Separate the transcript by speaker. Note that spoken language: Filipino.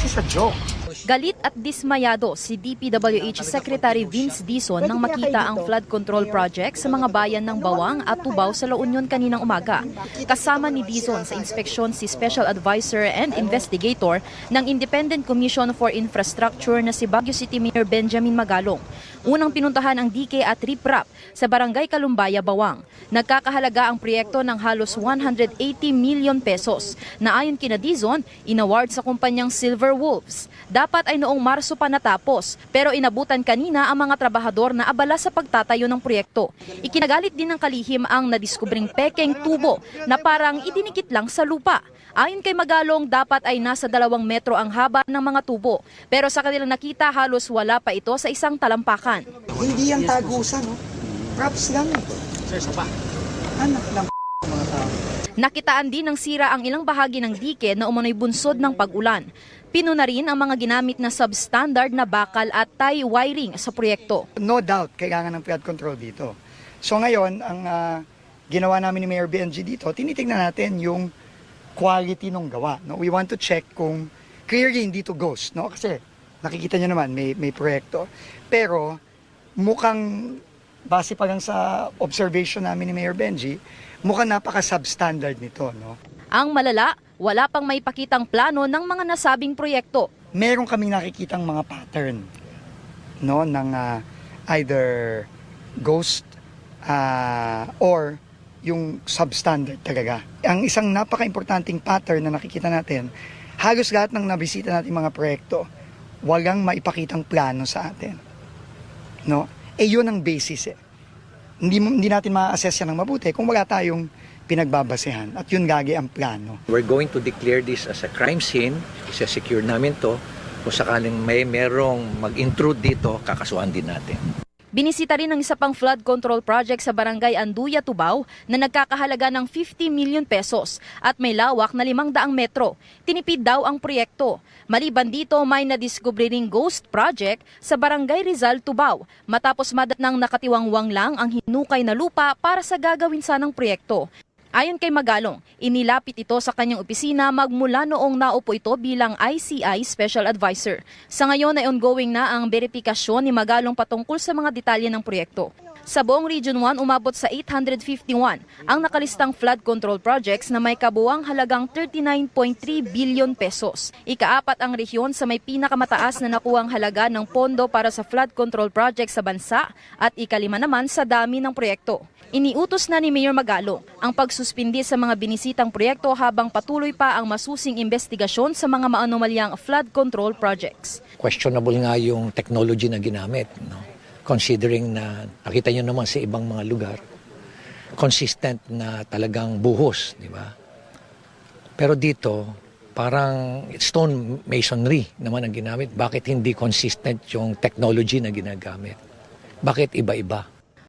Speaker 1: this is a joke.
Speaker 2: Galit at dismayado si DPWH Secretary Vince Dizon nang makita ang flood control project sa mga bayan ng Bawang at Tubao sa La Union kaninang umaga. Kasama ni Dizon sa inspeksyon si Special Advisor and Investigator ng Independent Commission for Infrastructure na si Baguio City Mayor Benjamin Magalong. Unang pinuntahan ang DK at RIPRAP sa Barangay Kalumbaya, Bawang. Nagkakahalaga ang proyekto ng halos 180 million pesos na ayon kina Dizon, inaward sa kumpanyang Silver Wolves. Dapat ay noong Marso pa natapos pero inabutan kanina ang mga trabahador na abala sa pagtatayo ng proyekto. Ikinagalit din ng kalihim ang nadiskubring pekeng tubo na parang idinikit lang sa lupa. Ayon kay Magalong, dapat ay nasa dalawang metro ang haba ng mga tubo. Pero sa kanilang nakita, halos wala pa ito sa isang talampakan.
Speaker 1: Hindi yan tagusan, no? Props lang. Sir, pa. Anak lang mga tao.
Speaker 2: Nakitaan din ng sira ang ilang bahagi ng dike na umano'y bunsod ng pag-ulan. Pino na rin ang mga ginamit na substandard na bakal at tie wiring sa proyekto.
Speaker 1: No doubt, kailangan ng flood control dito. So ngayon, ang ah, ginawa namin ni Mayor BNG dito, tinitingnan natin yung quality ng gawa. No? We want to check kung clearly hindi to ghost. No? Kasi nakikita nyo naman, may, may proyekto. Pero mukhang, base pa lang sa observation namin ni Mayor Benji, mukhang napaka-substandard nito. No?
Speaker 2: Ang malala, wala pang may pakitang plano ng mga nasabing proyekto.
Speaker 1: meron kaming nakikitang mga pattern no ng ah, either ghost ah, or yung substandard talaga. Ang isang napaka-importanting pattern na nakikita natin, halos lahat ng nabisita natin mga proyekto, walang maipakitang plano sa atin. No? Eh yun ang basis eh. Hindi, hindi natin ma-assess yan ng mabuti kung wala tayong pinagbabasehan at yun gagi ang plano.
Speaker 3: We're going to declare this as a crime scene. Isa-secure namin to. Kung sakaling may merong mag-intrude dito, kakasuhan din natin.
Speaker 2: Binisita rin ng isa pang flood control project sa barangay Anduya, Tubao na nagkakahalaga ng 50 million pesos at may lawak na 500 metro. Tinipid daw ang proyekto. Maliban dito, may nadiskubre ring ghost project sa barangay Rizal, Tubao matapos madat ng nakatiwangwang lang ang hinukay na lupa para sa gagawin sanang proyekto. Ayon kay Magalong, inilapit ito sa kanyang opisina magmula noong naupo ito bilang ICI Special Advisor. Sa ngayon ay ongoing na ang verifikasyon ni Magalong patungkol sa mga detalye ng proyekto. Sa buong Region 1, umabot sa 851 ang nakalistang flood control projects na may kabuang halagang 39.3 billion pesos. Ikaapat ang rehiyon sa may pinakamataas na nakuhang halaga ng pondo para sa flood control project sa bansa at ikalima naman sa dami ng proyekto. Iniutos na ni Mayor Magalong ang pagsuspindi sa mga binisitang proyekto habang patuloy pa ang masusing investigasyon sa mga maanomalyang flood control projects.
Speaker 3: Questionable nga yung technology na ginamit. No? Considering na nakita nyo naman sa ibang mga lugar, consistent na talagang buhos, di ba? Pero dito, parang stone masonry naman ang ginamit. Bakit hindi consistent yung technology na ginagamit? Bakit iba-iba?